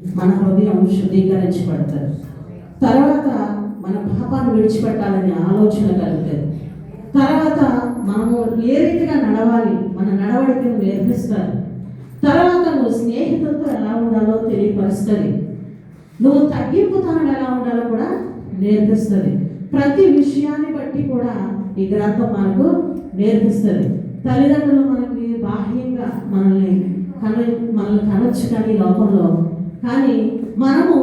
మన హృదయం శుద్ధీకరించబడతారు తర్వాత మన పాపాన్ని విడిచిపెట్టాలనే ఆలోచన కలుగుతుంది. తర్వాత మనము ఏ రీతిగా నడవాలి మన నడవడికను నేర్పిస్తారు. తర్వాత నువ్వు స్నేహితులతో ఎలా ఉండాలో తెలియపరుస్తుంది. నువ్వు తగ్గింపు తాను ఎలా ఉండాలో కూడా నేర్పిస్తుంది. ప్రతి విషయాన్ని బట్టి కూడా ఈ గ్రంథం మనకు నేర్పిస్తుంది. తల్లిదండ్రులు మనకి బాహ్యంగా మనల్ని కన మనల్ని కనొచ్చు కానీ లోపంలో కానీ మనము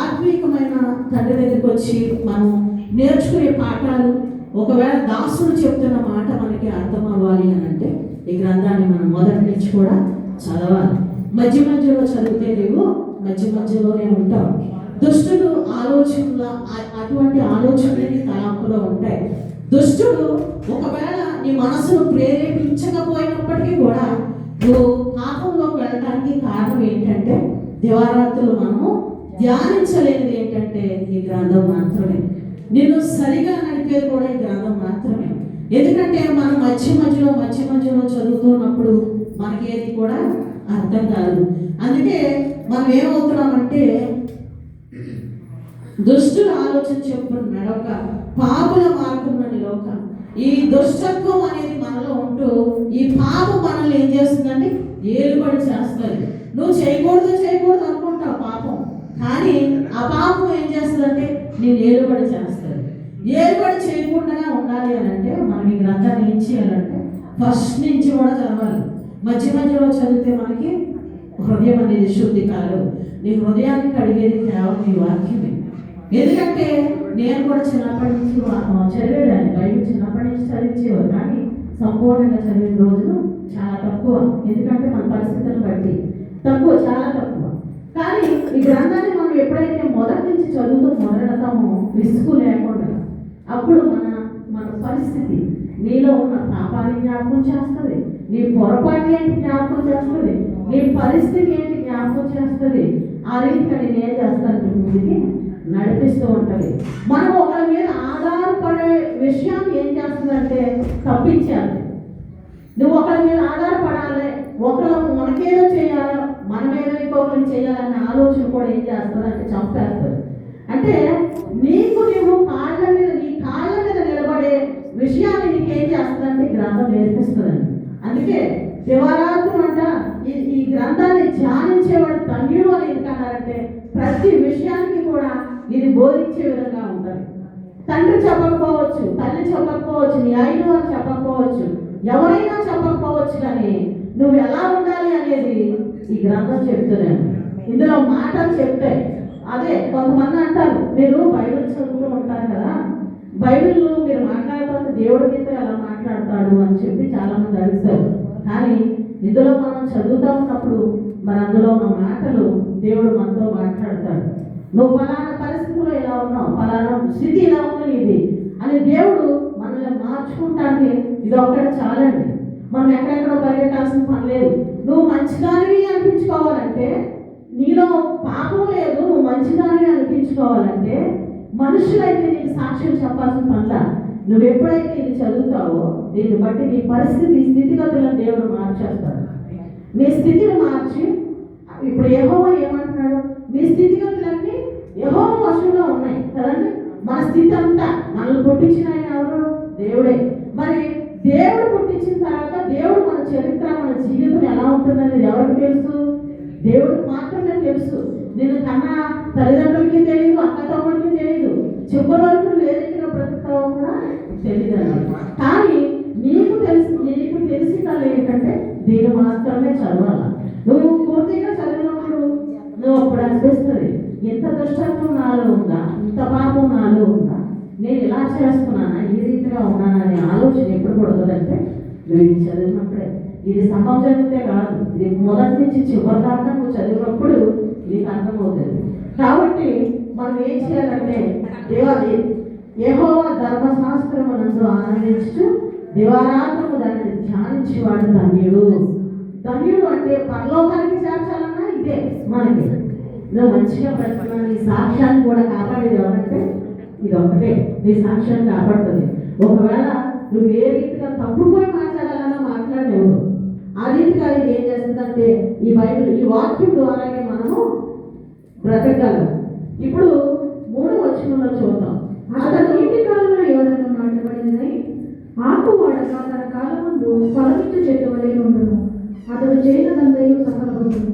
ఆత్మీయమైన తండ్రి దగ్గరికి వచ్చి మనం నేర్చుకునే పాఠాలు ఒకవేళ దాసుడు చెప్తున్న మాట మనకి అర్థం అవ్వాలి అని అంటే ఈ గ్రంథాన్ని మనం మొదటి నుంచి కూడా చదవాలి. మధ్య మధ్యలో చదివితే నీవు మధ్య మధ్యలోనే ఉంటావు దుష్టుడు ఆలోచనల ఆ- అటువంటి ఆలోచనలు తలంపులో ఉంటాయి. దుష్టుడు ఒకవేళ నీ మనసును ప్రేరేపించకపోయినప్పటికీ కూడా నువ్వు పాపంలోకి వెళ్ళడానికి కారణం ఏంటంటే దివారాత్రులు మనము ధ్యానించలేనిది ఏంటంటే ఈ గ్రంథం మాత్రమే. నిన్ను సరిగా నడిపేది కూడా ఈ గ్రంథం మాత్రమే. ఎందుకంటే మనం మధ్య మధ్యలో మధ్య మధ్యలో చదువుతున్నప్పుడు మనకి ఏది కూడా అర్థం కాదు. అందుకే మనం ఏమవుతున్నామంటే దుష్టుల ఆలోచన చెప్పుకుని నడవక పాపుల మార్గంలో లోక. ఈ దుష్టత్వం అనేది మనలో ఉంటూ ఈ పాపం మనల్ని ఏం చేస్తుందండి ఏలుబడి చేస్తుంది. నువ్వు చేయకూడదు చేయకూడదు అనుకుంటావు పాపం. కానీ ఆ పాపం ఏం చేస్తుందంటే నేను ఏలుబడి చేస్తుంది. ఏలుబడి చేయకుండా ఉండాలి అని అంటే మనం ఈ గ్రంథాన్ని ఏం చేయాలంటే ఫస్ట్ నుంచి కూడా చదవాలి. మధ్య మధ్యలో చదివితే మనకి హృదయం అనేది శుద్ధి కాదు. నీ హృదయానికి అడిగేది కేవలం నీ వాక్యమే. ఎందుకంటే నేను కూడా చిన్నప్పటి నుంచి చదివేదాన్ని. బయట చిన్నప్పటి నుంచి చదివించేవారు. కానీ సంపూర్ణంగా చదివిన రోజులు చాలా తక్కువ. ఎందుకంటే మన పరిస్థితులను బట్టి. తక్కువ చాలా తక్కువ. కానీ ఈ గ్రంథాన్ని మనం ఎప్పుడైతే మొదటి నుంచి చదువుతూ మొదలెడతామో విసుగు లేకుండా అప్పుడు మన మన పరిస్థితి నీలో ఉన్న పాపాన్ని జ్ఞాపకం చేస్తుంది నీ పొరపాటు ఏంటి జ్ఞాపకం చేస్తుంది నీ పరిస్థితి ఏంటి జ్ఞాపకం చేస్తుంది ఆ రీతిగా నేను ఏం చేస్తాను ముందుకి నడిపిస్తూ ఉంటుంది. మనం ఒకరి మీద ఆధారపడే విషయాన్ని ఏం చేస్తుందంటే తప్పించాలి. నువ్వు ఒకరి మీద ఆధారపడాలి ఒకరు మనకేదో చేయాలి మనమేదో ఏదో ఇంకొకరిని చేయాలన్న ఆలోచన కూడా ఏం చేస్తారు అంటే చంపేస్తారు అంటే నీకు నువ్వు కాళ్ళ మీద నీ కాళ్ళ మీద నిలబడే విషయాన్ని నీకేం చేస్తుందంటే గ్రంథం నేర్పిస్తుందండి. అందుకే శివరాత్రులు అంట ఈ ఈ గ్రంథాన్ని ధ్యానించేవాడు ధన్యుడు అని ఎందుకన్నారంటే ప్రతి విషయానికి కూడా ఇది బోధించే విధంగా ఉంటుంది. తండ్రి చెప్పకపోవచ్చు తల్లి చెప్పకపోవచ్చు నీ అయిన చెప్పకపోవచ్చు ఎవరైనా చెప్పకపోవచ్చు కానీ నువ్వు ఎలా ఉండాలి అనేది ఈ గ్రంథం చెప్తున్నాను ఇందులో మాటలు చెప్తే అదే కొంతమంది అంటారు మీరు బైబిల్ చదువుతూ ఉంటారు కదా బైబిల్ మీరు మాట్లాడతారు దేవుడి మీతో ఎలా మాట్లాడతాడు అని చెప్పి చాలా మంది అడుగుతారు కానీ ఇందులో మనం చదువుతూ ఉన్నప్పుడు మరి అందులో ఉన్న మాటలు దేవుడు మనతో మాట్లాడతాడు. నువ్వు ఫలానా పరిస్థితిలో ఇలా ఉన్నావు ఫలానా స్థితి ఇలా ఉంది ఇది అని దేవుడు మనల్ని మార్చుకుంటానికి ఇది ఒక్కటి చాలండి. మనం ఎక్కడెక్కడ పరిగెట్టాల్సిన పని లేదు. నువ్వు మంచిదానివి అనిపించుకోవాలంటే నీలో పాపం లేదు నువ్వు మంచిదానివి అనిపించుకోవాలంటే మనుషులైతే నీకు సాక్ష్యం చెప్పాల్సిన పనిలా? నువ్వు ఎప్పుడైతే ఇది చదువుతావో దీన్ని బట్టి నీ పరిస్థితి స్థితిగతులను దేవుడు మార్చేస్తాడు. నీ స్థితిని మార్చి ఇప్పుడు యహోవ ఏమంటున్నాడు? మీ స్థితిగతులన్నీ యహోవ వశంలో ఉన్నాయి. కదండి? మన స్థితి అంతా మనల్ని పుట్టించిన ఆయన ఎవరు? దేవుడే. మరి దేవుడు పుట్టించిన తర్వాత దేవుడు మన చరిత్ర మన జీవితం ఎలా ఉంటుందనేది ఎవరికి తెలుసు? దేవుడికి మాత్రమే తెలుసు. నేను కన్న తల్లిదండ్రులకి తెలియదు అక్క తమ్ముడికి తెలియదు చివరి వరకు వేదికగా బ్రతుకుతావో కూడా తెలియదు అనమాట కానీ నీకు తెలిసి నీకు తెలిసిందల్లా ఏంటంటే దీన్ని మాత్రమే చదవాలి. నువ్వు పూర్తిగా చదివినప్పుడు నువ్వు అప్పుడు అనిపిస్తుంది ఇంత దుష్టత్వం నాలో ఉందా? ఇంత పాపం నాలో ఉందా? నేను ఇలా చేస్తున్నానా ఈ రీతిగా ఉన్నానా అనే ఆలోచన ఎప్పుడు కూడా నేను చదివినప్పుడే. ఇది సగం చదివితే కాదు. ఇది మొదటి నుంచి చివరి దాకా నువ్వు చదివినప్పుడు నీకు అర్థమవుతుంది. కాబట్టి మనం ఏం చేయాలంటే దేవాది యెహోవా ధర్మశాస్త్రమునందు ఆనందించు దివారాత్రము దానిని ధ్యానించేవాడు ధన్యుడు. ధన్యుడు అంటే పరలోకానికి చేర్చాలన్నా ఇదే మనకి. నువ్వు మంచిగా బ్రతుకున్నావు సాక్ష్యాన్ని కూడా కాపాడేది ఇది ఒకటే నీ సాక్ష్యాన్ని కాపాడుతుంది. ఒకవేళ నువ్వు ఏ రీతిగా తప్పుపోయి మాట్లాడాలన్నా మాట్లాడలేవు. ఆ రీతిగా ఇది ఏం చేస్తుందంటే ఈ బైబిల్ ఈ వాక్యం ద్వారానే మనము బ్రతకగలం. ఇప్పుడు మూడో వచనంలో చూద్దాం. అతను ఇంటి కాలంలో ఎవరైనా నాటబడినై ఆకు వాడక తన కాలం ముందు ఫలమిచ్చు చెట్టు వలె ఉండును. అతడు చేయనందయు సఫలపడుతుంది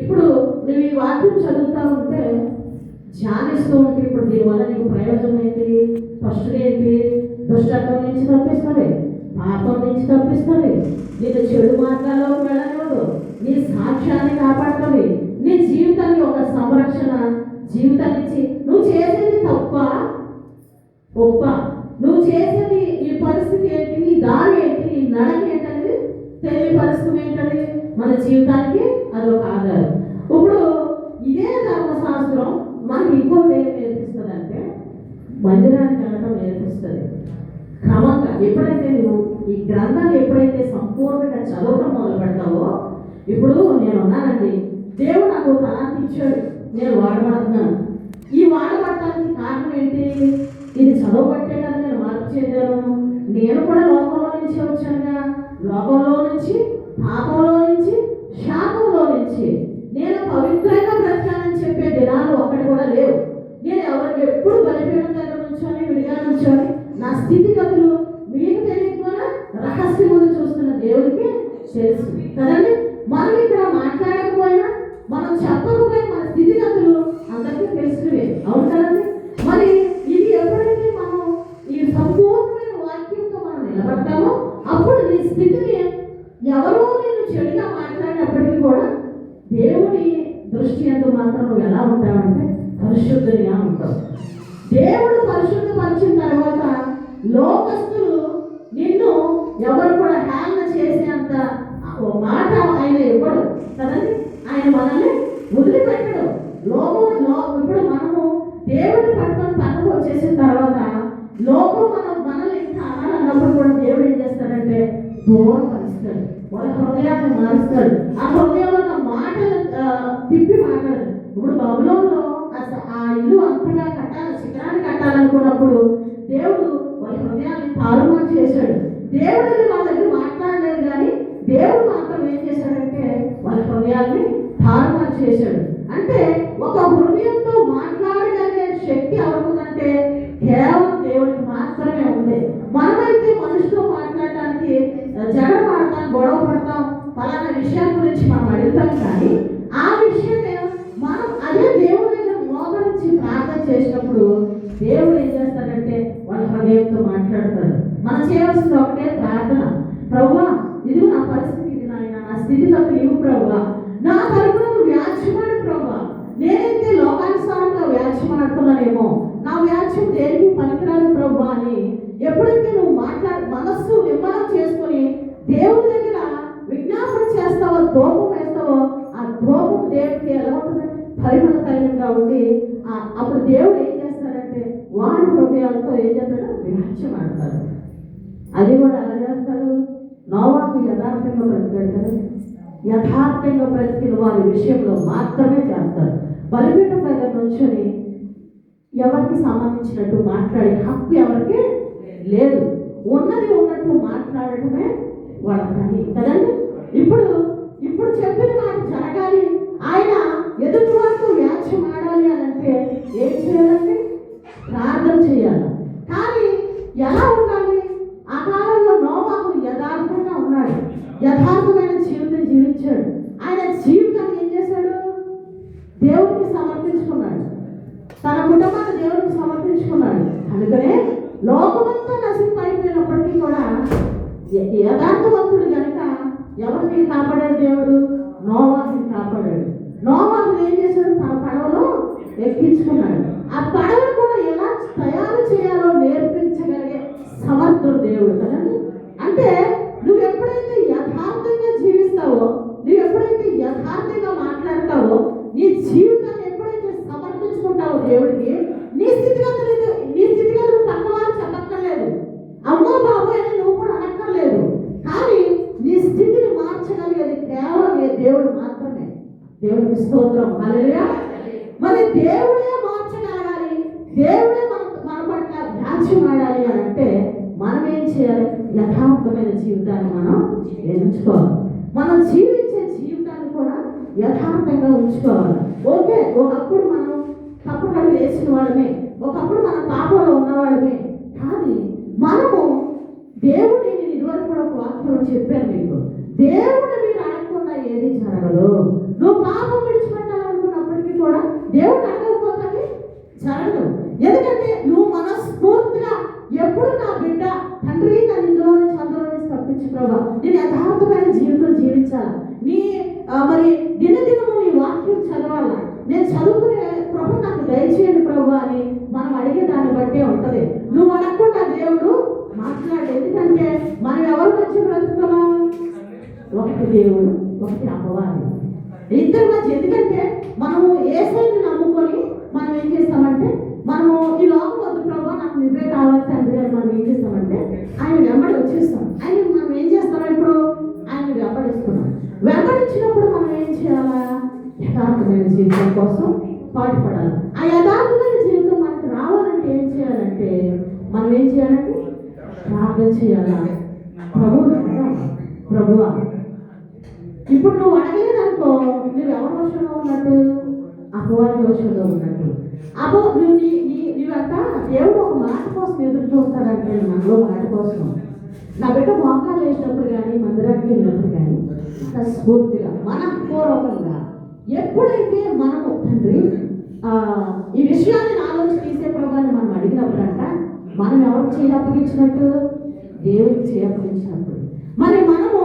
ఇప్పుడు నువ్వు ఈ వాక్యం చదువుతా ఉంటే ధ్యానిస్తూ ఉంటే ఇప్పుడు దీనివల్ల నీకు ప్రయోజనం ఏంటి? ఫస్ట్ ఏంటి? దుష్టత్వం నుంచి తప్పిస్తుంది పాపం నుంచి తప్పిస్తుంది నేను చెడు మార్గాల్లోకి వెళ్ళనివ్వదు నీ సాక్ష్యాన్ని కాపాడుతుంది నీ జీవితాన్ని ఒక సంరక్షణ జీవితాన్ని ఇచ్చి నువ్వు చేసేది తప్ప గొప్ప నువ్వు చేసేది ఈ పరిస్థితి ఏంటి? నీ దారి ఏంటి? నీ నడక ఏంటనేది తెలియపరుస్తుంది ఏంటది మన జీవితానికి అది ఒక ఆధారం. ఇప్పుడు ఇదే ధర్మశాస్త్రం మనకి ఇంకోటి ఏం నేర్పిస్తుంది అంటే మందిరానికి వెళ్ళడం నేర్పిస్తుంది. క్రమంగా ఎప్పుడైతే నువ్వు ఈ గ్రంథాన్ని ఎప్పుడైతే సంపూర్ణంగా చదవడం మొదలు పెడతావో ఇప్పుడు నేను ఉన్నానండి దేవుడు నాకు తలాంతి ఇచ్చాడు. నేను వాడబడుతున్నాను. ఈ వాడబడటానికి కారణం ఏంటి? ఇది చదవబట్టే కదా నేను మార్పు చెందాను. నేను కూడా లోకంలో నుంచి వచ్చానుగా. లోకంలో నుంచి పాపం వస్తాడు ఆ హృదయంలో నా మాటలు తిప్పి మాట్లాడు. ఇప్పుడు బబులంలో అసలు ఆ ఇల్లు అంతగా కట్టాలి శిఖరాన్ని కట్టాలనుకున్నప్పుడు దేవుడు వాళ్ళ హృదయాన్ని తారుమారు చేశాడు. దేవుడు వాళ్ళ దగ్గర మాట్లాడలేదు కానీ దేవుడు మాత్రం ఏం చేశాడంటే వాళ్ళ హృదయాన్ని తారుమారు చేశాడు. అంటే ఒక హృదయంతో మాట్లాడగలిగే శక్తి ఎవరుందంటే కేవలం దేవుడికి మాత్రమే ఉంది. మనమైతే మనిషితో మాట్లాడటానికి జగడ పడతాం గొడవ పడతాం ఫలానా విషయం గురించి మనం అడుగుతాం కానీ ఆ విషయం మనం అదే దేవుడి దగ్గర మోకరించి ప్రార్థన చేసినప్పుడు దేవుడు ఏం చేస్తాడంటే వాళ్ళ హృదయంతో మాట్లాడతాడు. మనం చేయవలసింది ఒకటే ప్రార్థన. ప్రవ్వా ఇది నా పరిస్థితి ఇది నాయన నా స్థితిగతులు ఇవ్వు ప్రవ్వా. నా తరపున నువ్వు ప్రవ్వా. నేనైతే లోకానుసారంగా వ్యాఖ్యమాడుతున్నానేమో నా వ్యాఖ్యం దేనికి పనికిరాదు ప్రవ్వా అని ఎప్పుడైతే నువ్వు మాట్లాడి మనస్సు నిమ్మలం చేసుకొని దేవుడి దగ్గర ధూపం దోపం వేస్తావో ఆ ధూపం దేవుడికి ఎలా ఉంటుంది పరిమళకరంగా ఉండి అప్పుడు దేవుడు ఏం చేస్తాడంటే వాడి హృదయాలతో ఏం చేస్తాడు వ్యాఖ్యం ఆడతాడు. అది కూడా ఎలా చేస్తాడు? నోవాకు యథార్థంగా బ్రతికాడు కదా. యథార్థంగా బ్రతికిన వారి విషయంలో మాత్రమే చేస్తాడు. బలిపీఠం దగ్గర నుంచొని ఎవరికి సంబంధించినట్టు మాట్లాడే హక్కు ఎవరికి లేదు. ఉన్నది ఉన్నట్టు మాట్లాడటమే వాళ్ళ పని. కదండి? ఇప్పుడు ఇప్పుడు చెప్పిన నాకు జరగాలి. ఆయన ఎదుటి వరకు వ్యాఖ్యం ఆడాలి అని అంటే ఏం చేయాలండి? ప్రార్థన చేయాలి. కానీ ఎలా ఉండాలి? ఆ కాలంలో నోవాకు యథార్థంగా ఉన్నాడు. యథార్థమైన జీవితం జీవించాడు. ఆయన జీవితాన్ని ఏం చేశాడు? దేవుడికి సమర్పించుకున్నాడు. తన కుటుంబాన్ని దేవుడికి సమర్పించుకున్నాడు. అందుకనే లోకమంతా నశింపైపోయినప్పటికీ కూడా యథార్థవంతుడు కనుక ఎవరిని కాపాడాడు దేవుడు? నోవాహిని కాపాడాడు. నోవాహుని ఏం చేశాడు? తన పడవలో ఎక్కించుకున్నాడు. ఆ పడవను కూడా ఎలా తయారు చేయాలో నేర్పించగలిగే సమర్థుడు దేవుడు కదండి అంటే నువ్వు ఎప్పుడైతే యథార్థంగా జీవిస్తావో నువ్వు ఎప్పుడైతే యథార్థంగా మాట్లాడతావో నీ జీవితాన్ని ఎప్పుడైతే సమర్పించుకుంటావో దేవుడికి నీ స్థితిగతులు నీ స్థితిగతులు పక్కవారు చెప్పక్కర్లేదు అమ్మో బాబోయ్ అని నువ్వు కూడా అనక్కర్లేదు కానీ నీ స్థితిని మార్చగలిగేది కేవలం ఏ దేవుడు మాత్రమే దేవుడికి స్తోత్రం హల్లెలూయా మరి దేవుడే మార్చగలగాలి దేవుడే మన మన పట్ల వ్యాఖ్యం ఆడాలి అని అంటే మనం ఏం చేయాలి యథార్థమైన జీవితాన్ని మనం యథార్థంగా ఉంచుకోవాలి. ఓకే ఒకప్పుడు మనం యథార్థంగా వేసిన వాళ్ళమే ఒకప్పుడు మన పాపంలో ఉన్నవాళ్ళమే కానీ మనము దేవుడిని నేను ఇదివరకు కూడా ఒక వాక్యంలో చెప్పాను మీకు. దేవుడిని మీరు అడగకుండా ఏది జరగదు. నువ్వు పాపం విడిచిపెట్టాలనుకున్నప్పటికీ కూడా దేవుడిని అడగకపోతే జరగదు. ఎందుకంటే నువ్వు మనస్ఫూర్తిగా ఎప్పుడు నా బిడ్డ తండ్రి నన్ను ఇందులో నుంచి అందులో నుంచి తప్పించి ప్రభా. నేను యథార్థమైన జీవితం జీవించాలి నీ ఆ, మరి దినదినము నీ వాక్యం చదవాలా నేను చదువుకునే ప్రభు నాకు దయచేయండి ప్రభు అని మనం అడిగే దాన్ని బట్టే ఉంటది నువ్వు అడగకుండా దేవుడు మాట్లాడు ఎందుకంటే మనం ఎవరికి వచ్చి బ్రతుకుతున్నాం ఒకటి దేవుడు ఒకటి అమ్మవారి ఇద్దరు మధ్య ఎందుకంటే మనము ఏ సైడ్ నమ్ముకొని మనం ఏం చేస్తామంటే మనము ఈ లోకం వద్దు ప్రభావ నాకు నిద్రే కావాలి తండ్రి అని మనం ఏం చేస్తామంటే ఆయన వెంబడి వచ్చేస్తాం. ఆయన మనం ఏం చేస్తాం ఇప్పుడు? ఆయన వెంబడిస్తున్నాం. వెంబడించినప్పుడు మనం ఏం చేయాలా? యథార్థమైన జీవితం కోసం పాటుపడాలి. ఆ యథార్థమైన జీవితం మనకు రావాలంటే ఏం చేయాలంటే మనం ఏం చేయాలంటే ప్రార్థన చేయాలా? ప్రభు ప్రభువా ఇప్పుడు నువ్వు అడగలేదనుకో నువ్వు ఎవరి వర్షంలో ఉన్నట్టు? అపవాది వర్షంలో ఉన్నట్టు. అపో నువ్వు నీ నీ నీవంట దేవుడు ఒక మాట కోసం ఎదురు చూస్తాడంటే మనలో మాట కోసం. నా బిడ్డ మోకాలు వేసినప్పుడు కానీ మందిరానికి వెళ్ళినప్పుడు కానీ స్ఫూర్తిగా మనపూర్వకంగా ఎప్పుడైతే మనము తండ్రి ఈ విషయాన్ని నాలోంచి తీసే ప్రభావాన్ని మనం అడిగినప్పుడంట మనం ఎవరికి చేయి అప్పగించినట్టు? దేవుడికి చేయి అప్పగించినప్పుడు. మరి మనము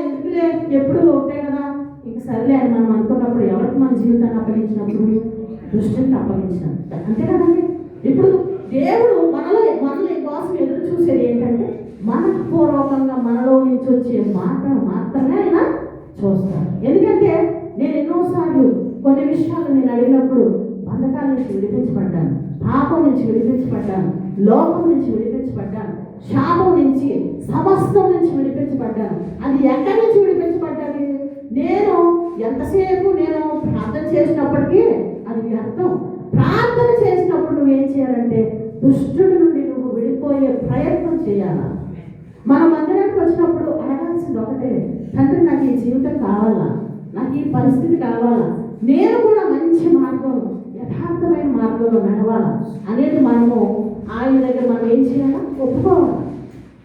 ఎందుకులే? ఎప్పుడు ఒకటే కదా. ఇంక సర్లే అని మనం అనుకున్నప్పుడు ఎవరికి మన జీవితాన్ని అప్పగించినప్పుడు? దృష్టిని అప్పగించినట్టు అంతే కదండి ఇప్పుడు దేవుడు మనలో మనల్ని కోసం ఎదురు చూసేది ఏంటంటే మనపూర్వకంగా మనలో నుంచి వచ్చే మాటను మాత్రమే ఆయన చూస్తాను ఎందుకంటే నేను ఎన్నోసార్లు కొన్ని విషయాలు నేను అడిగినప్పుడు బంధకాల నుంచి విడిపించబడ్డాను పాపం నుంచి విడిపించబడ్డాను లోపం నుంచి విడిపించబడ్డాను శాపం నుంచి సమస్తం నుంచి విడిపించబడ్డాను. అది ఎక్కడి నుంచి విడిపించబడ్డాను? నేను ఎంతసేపు నేను ప్రార్థన చేసినప్పటికీ అది అర్థం. ప్రార్థన చేసినప్పుడు నువ్వేం చేయాలంటే దుష్టుడి నుండి నువ్వు విడిపోయే ప్రయత్నం చేయాలా? మన మందిరానికి వచ్చినప్పుడు అడగాల్సింది ఒకటే తండ్రి నాకు ఈ జీవితం కావాలా? నాకు ఈ పరిస్థితి కావాలా? నేను కూడా మంచి మార్గం యథార్థమైన మార్గంలో నడవాలా? అనేది మనము ఆయన దగ్గర మనం ఏం చేయాలా? ఒప్పుకోవాలి.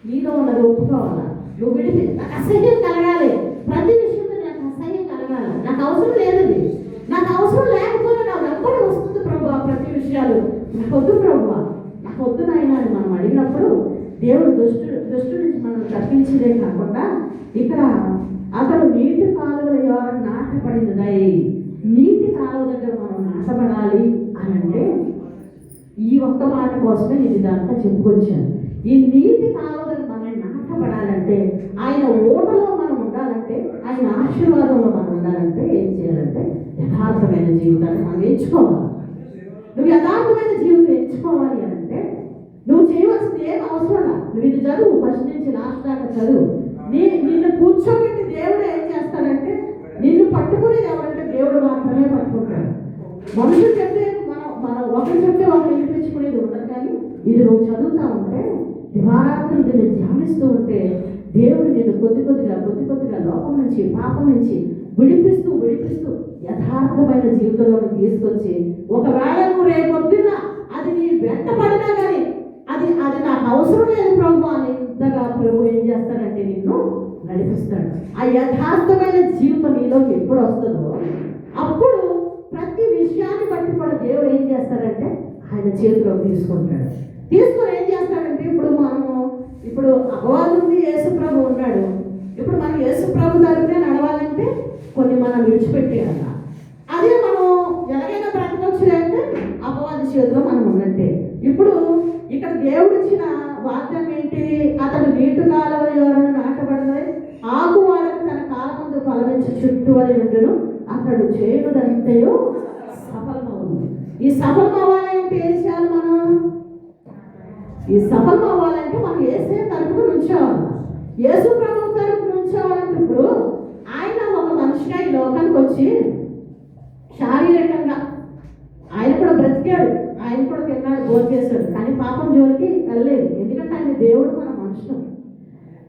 నీలో ఉన్నది ఒప్పుకోవాలా. నువ్వు విడిపి అసహ్యం కలగాలి ప్రతి విషయంలో నాకు అసహ్యం కలగాలి నాకు అవసరం లేదు అది. నాకు అవసరం లేకపోతే నాకు ఎప్పుడు వస్తుంది ప్రభు ప్రతి విషయాలు నాకు వద్దు ప్రభు నాకు వద్దు నాయన అని మనం అడిగినప్పుడు దేవుడు దృష్టి నుంచి మనం తప్పించడే కాకుండా ఇక్కడ అతడు నీటి కాలువల ఎవరు నాటపడినదై నీటి కాలువ దగ్గర మనం నాటపడాలి అని అంటే ఈ ఒక్క మాట కోసమే నేను ఇదంతా చెప్పుకొచ్చాను. ఈ నీటి కాలువలకు మనం నాటపడాలంటే ఆయన ఓటలో మనం ఉండాలంటే ఆయన ఆశీర్వాదంలో మనం ఉండాలంటే ఏం చేయాలంటే యథార్థమైన జీవితాన్ని మనం ఎంచుకోవాలి. నువ్వు యథార్థమైన జీవితం ఎంచుకోవాలి అని అంటే నువ్వు చేయవలసింది ఏం అవసరం లేదు. నువ్వు ఇది చదువు ఫస్ట్ నుంచి లాస్ట్ దాకా చదువు నీ నిన్ను కూర్చోబెట్టి దేవుడు ఏం చేస్తాడంటే నిన్ను పట్టుకునేది ఎవరంటే దేవుడు మాత్రమే పట్టుకుంటాడు మనుషులు చెప్తే మనం మనం ఒకరు చెప్తే ఒకరు వినిపించుకునేది ఉండదు కానీ ఇది నువ్వు చదువుతా ఉంటే దివారాత్రులు దీన్ని ధ్యానిస్తూ ఉంటే దేవుడు నిన్ను కొద్ది కొద్దిగా కొద్ది కొద్దిగా లోపం నుంచి పాపం నుంచి విడిపిస్తూ విడిపిస్తూ యథార్థమైన జీవితంలోకి తీసుకొచ్చి ఒకవేళ నువ్వు రేపొద్దున అది నీ వెంట పడినా కానీ అది అది నాకు అవసరం లేదు ప్రభు అని ఇంతగా ప్రభు ఏం చేస్తాడంటే నిన్ను నడిపిస్తాడు ఆ యథార్థమైన జీవితం నీలోకి ఎప్పుడు వస్తుందో అప్పుడు ప్రతి విషయాన్ని బట్టి కూడా దేవుడు ఏం చేస్తాడంటే ఆయన చేతిలో తీసుకుంటాడు. తీసుకొని ఏం చేస్తాడంటే ఇప్పుడు మనము ఇప్పుడు అపవాదం ఉంది యేసుప్రభు ఉన్నాడు. ఇప్పుడు మనం యేసుప్రభు దగ్గరే నడవాలంటే కొన్ని మనం విడిచిపెట్టేయాల అదే మనం ఎలాగైనా బ్రతకొచ్చులే అంటే అపవాది చేతిలో మనం ఉన్నట్టే ఇప్పుడు ఇక్కడ దేవుడు ఇచ్చిన వాగ్దానం ఏంటి అతడు నీటి కాలువ ఎవరైనా నాటబడదే ఆకు వాళ్ళకి తన కాలమందు ఫలమించి చుట్టూ అని ఉండును అతడు చేయనుదంతయో సఫలమవును. ఈ సఫలం అవ్వాలంటే ఏం చేయాలి మనం? ఈ సఫలం అవ్వాలంటే మనం ఏసే తరపున ఉంచేవాళ్ళం యేసు ప్రభు తరపున ఉంచేవాళ్ళంటే ఇప్పుడు ఆయన ఒక మనిషిగా ఈ లోకానికి వచ్చి శారీరకంగా ఆయన కూడా బ్రతికాడు ఆయన కూడా తిన్నాడు భోజనం చేశాడు కానీ పాపం జోలికి వెళ్ళలేదు ఎందుకంటే ఆయన దేవుడు మన మనుషులు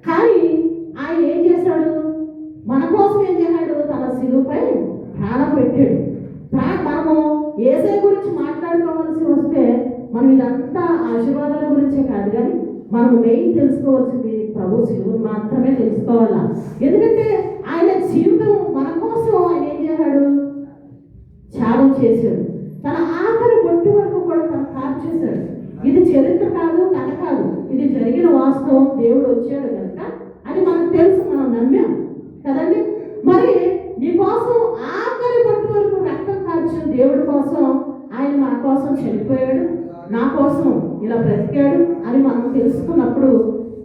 కానీ ఆయన ఏం చేశాడు మన కోసం ఏం చేశాడు తన శిలువుపై ప్రాణం పెట్టాడు ప్రా మనము ఏసై గురించి మాట్లాడుకోవాలి మనం ఇదంతా ఆశీర్వాదాల గురించే కాదు కానీ మనం మెయిన్ తెలుసుకోవాల్సింది ప్రభు శిలువను మాత్రమే తెలుసుకోవాలా. ఎందుకంటే ఆయన జీవితం మన కోసం ఆయన ఏం చేశాడు? త్యాగం చేశాడు. తన ఆఖరి బొట్టు వరకు కూడా తను త్యాగం చేశాడు. ఇది చరిత్ర కాదు కథ కాదు. ఇది జరిగిన వాస్తవం దేవుడు వచ్చాడు కనుక అది మనకు తెలుసు మనం నమ్మాం. కదండి? మరి నీ కోసం ఆఖరి బొట్టు వరకు రక్తం కాల్చిన దేవుడి కోసం ఆయన మన కోసం చనిపోయాడు. నా కోసం ఇలా బ్రతికాడు అని మనం తెలుసుకున్నప్పుడు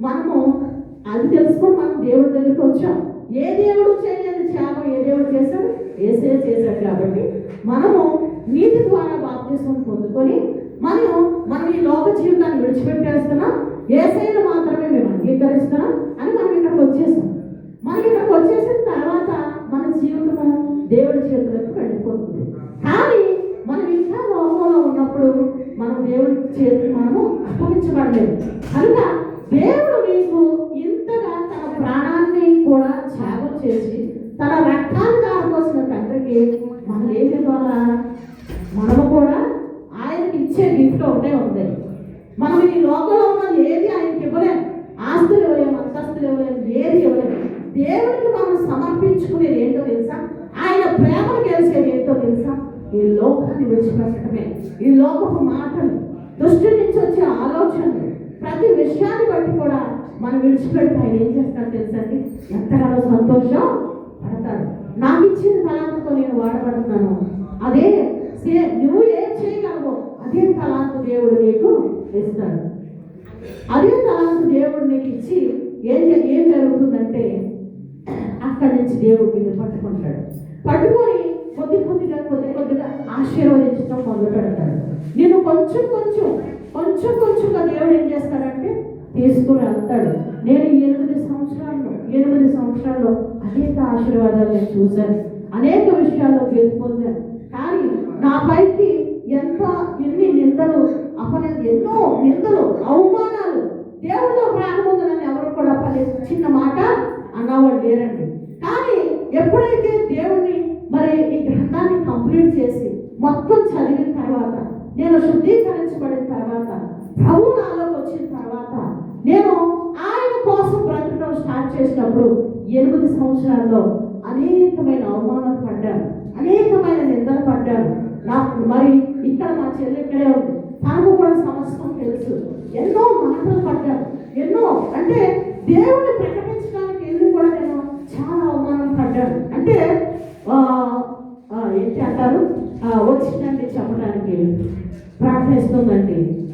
మనము అది తెలుసుకొని మనం దేవుడి దగ్గరికి వచ్చాం. ఏ దేవుడు చేయలేదు త్యాగం ఏ దేవుడు చేశాడు? ఏసే చేశాడు కాబట్టి మనము నీటి ద్వారా బాప్తిసం పొందుకొని మనం మనం ఈ లోక జీవితాన్ని విడిచిపెట్టేస్తున్నాం. ఏసైను మాత్రమే మేము అంగీకరిస్తున్నాం అని మనం ఇక్కడికి వచ్చేసాం. మనం ఇక్కడికి వచ్చేసిన తర్వాత మన జీవితము దేవుడి చేతులకు వెళ్ళిపోతుంది. కానీ మనం ఇంకా లోకంలో ఉన్నప్పుడు మనం దేవుడి చేతికి మనము అప్పగించబడలేదు. కనుక దేవుడు మీకు ఇంతగా తన ప్రాణాన్ని కూడా త్యాగం చేసి తన రక్తాన్ని దారిపోసిన తండ్రికి మనం ఏం ఇవ్వాలా? మనము కూడా ఆయనకి ఇచ్చే గిఫ్ట్ ఒకటే ఉంది. మనం ఈ లోకంలో ఉన్నది ఏది ఆయనకి ఇవ్వలేము ఆస్తులు ఇవ్వలేము అంతస్తులు ఇవ్వలేము ఏది ఇవ్వలేము దేవుడికి మనం సమర్పించుకునేది ఏంటో తెలుసా? ఆయన ప్రేమను గెలిచేది ఏంటో తెలుసా? ఈ విడిచిపెట్టడమే ఈ లోకపు మాటలు దృష్టి నుంచి వచ్చే ఆలోచనలు ప్రతి విషయాన్ని బట్టి కూడా మనం విడిచిపెడితే ఆయన ఏం చేస్తాడు తెలుసండి ఎంతగానో సంతోషం పడతాడు నాకు ఇచ్చిన తలాంతతో నేను వాడబడుతున్నాను. అదే సే- నువ్వు ఏం చేయగలవో అదే తలాంత దేవుడు నీకు ఇస్తాడు. అదే తలాంత దేవుడు నీకు ఇచ్చి ఏం ఏం జరుగుతుందంటే అక్కడి నుంచి దేవుడు నేను పట్టుకుంటాడు. పట్టుకొని కొద్ది కొద్దిగా కొద్ది కొద్దిగా ఆశీర్వదించడం మొదలు పెడతాడు నేను కొంచెం కొంచెం కొంచెం కొంచెంగా దేవుడు ఏం చేస్తాడంటే తీసుకుని వెళ్తాడు. నేను ఎనిమిది సంవత్సరాల్లో ఎనిమిది సంవత్సరాల్లో అనేక ఆశీర్వాదాలు నేను చూశాను. అనేక విషయాల్లో గెలుపొందాను కానీ నా పైకి ఎంత ఎన్ని నిందలు అపని ఎన్నో నిందలు అవమానాలు దేవుడితో ప్రాణం ఎవరు కూడా పని చిన్న మాట అన్నవాళ్ళు లేరండి. కానీ ఎప్పుడైతే దేవుడిని మరి ఈ గ్రంథాన్ని కంప్లీట్ చేసి మొత్తం చదివిన తర్వాత నేను శుద్ధీకరించబడిన తర్వాత ప్రభు నాలోకి వచ్చిన తర్వాత నేను ఆయన కోసం బ్రతకడం స్టార్ట్ చేసినప్పుడు ఎనిమిది సంవత్సరాల్లో అనేకమైన అవమానాలు పడ్డాను అనేకమైన నిందలు పడ్డాను నాకు మరి ఇక్కడ మా చెల్లి ఇక్కడే ఉంది. తనకు కూడా సమస్తం తెలుసు. ఎన్నో మాటలు పడ్డాను ఎన్నో అంటే దేవుణ్ణి ప్రకటించడానికి వెళ్ళి కూడా నేను చాలా అవమానం పడ్డాను. అంటే అంటారు. వచ్చిందండి చెప్పడానికి ప్రార్థిస్తుందండి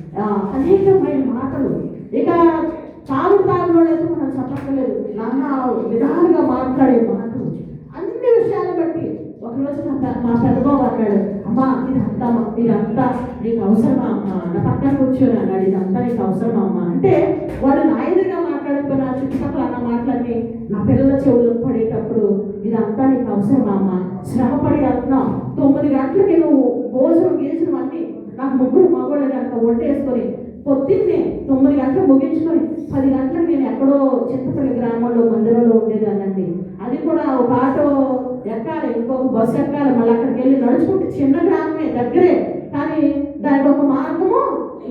అనేకమైన మాటలు. ఇక తాగు తాగులోనైతే మనం చెప్పక్కర్లేదు. నాన్న విధాలుగా మాట్లాడే మాటలు. అన్ని విషయాలు బట్టి ఒకరోజు మా పె- మా పెద్దబాబు అన్నాడు ఇదంతా ఇదంతా నీకు అవసరమా అమ్మా? నా పక్కన కూర్చొని అన్నాడు ఇదంతా నీకు అవసరమా అమ్మా? అంటే వాడు నా ఎదురుగా మాట్లాడకపోయినా చుట్టుపక్కల అన్న మాటలన్నీ నా పిల్లల చెవులు పడేటప్పుడు ఇదంతా నీకు అవసరమా అమ్మా? శ్రమపడి వెళ్తున్నాం తొమ్మిది గంటలకి నువ్వు భోజనం గీజనం అన్నీ నాకు ముగ్గురు మగవాళ్ళు కనుక వంటేసుకొని పొద్దున్నే తొమ్మిది గంటలు ముగించుకొని పది గంటలకు నేను ఎక్కడో చిత్తపల్లి గ్రామంలో మందిరంలో ఉండేదానండి అది కూడా ఒక ఆటో ఎక్కాలి ఇంకొక బస్సు ఎక్కాలి మళ్ళీ అక్కడికి వెళ్ళి నడుచుకుంటే చిన్న గ్రామమే దగ్గరే. కానీ దానికి ఒక మార్గము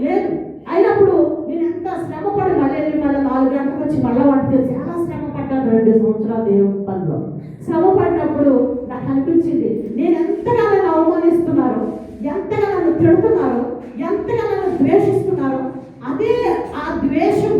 లేదు. అయినప్పుడు నేను ఎంత శ్రమ పడి మళ్ళీ వెళ్ళి మళ్ళీ నాలుగు గంటలకు వచ్చి మళ్ళీ వంట చాలా శ్రమ పడ్డాను రెండు సంవత్సరాలు దేవుని పనిలో. శ్రమ పడినప్పుడు నాకు అనిపించింది నేను ఎంతగా నన్ను అవమానిస్తున్నారు ఎంతగా నన్ను తిడుతున్నారు ఎంతగా నన్ను ద్వేషిస్తున్నారు అదే ఆ ద్వేషం